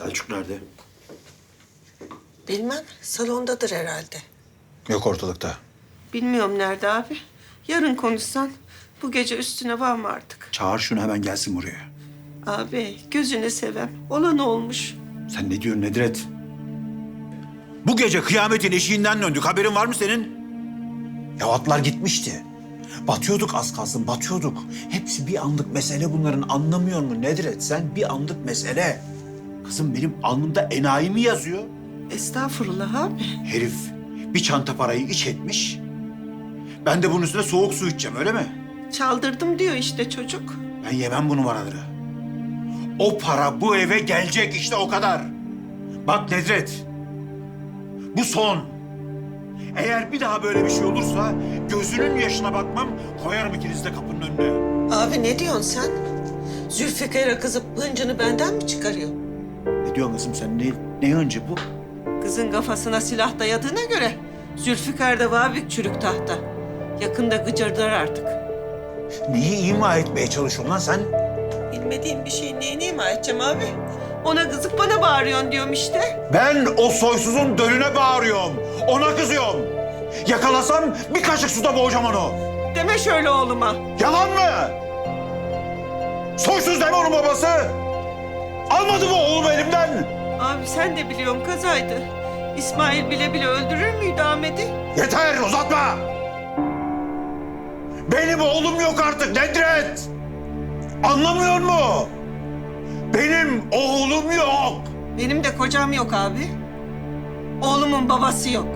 nerede? Bilmem, salondadır herhalde. Yok ortalıkta. Bilmiyorum nerede abi. Yarın konuşsan bu gece üstüne var mı artık? Çağır şunu hemen gelsin buraya. Abi gözünü sevem. Olan olmuş. Sen ne diyorsun Nedret? Bu gece kıyametin eşiğinden döndük. Haberin var mı senin? Ya atlar gitmişti. Batıyorduk az kalsın, batıyorduk. Hepsi bir anlık mesele bunların. Anlamıyor mu Nedret? Sen bir anlık mesele. Kızım benim alnımda enayi mi yazıyor? Estağfurullah abi. Herif bir çanta parayı iç etmiş. Ben de bunun üstüne soğuk su içeceğim öyle mi? Çaldırdım diyor işte çocuk. Ben yemem bu numaraları. O para bu eve gelecek işte o kadar. Bak Nedret. Bu son. Eğer bir daha böyle bir şey olursa gözünün yaşına bakmam koyarım ikinizi de kapının önüne. Abi ne diyorsun sen? Zülfikar'a kızıp hıncını benden mi çıkarıyor? Ne diyorsun kızım sen ne, ne hıncı bu? Kızın kafasına silah dayadığına göre Zülfikar da var bir çürük tahta. Yakında gıcırdar artık. Neyi ima etmeye çalışıyorsun lan sen? Bilmediğim bir şeyin neyini ima edeceğim abi? Ona kızıp bana bağırıyorsun diyorum işte. Ben o soysuzun dölüne bağırıyorum. Ona kızıyorum. Yakalasam bir kaşık suda boğacağım onu. Deme şöyle oğluma. Yalan mı? Soysuz deme onun babası. Almadı mı oğlumu elimden? Abi sen de biliyorsun kazaydı. İsmail bile bile öldürür müydü Ahmet'i? Yeter uzatma. Benim oğlum yok artık Nedret. Anlamıyor mu? Benim oğlum yok. Benim de kocam yok abi. Oğlumun babası yok.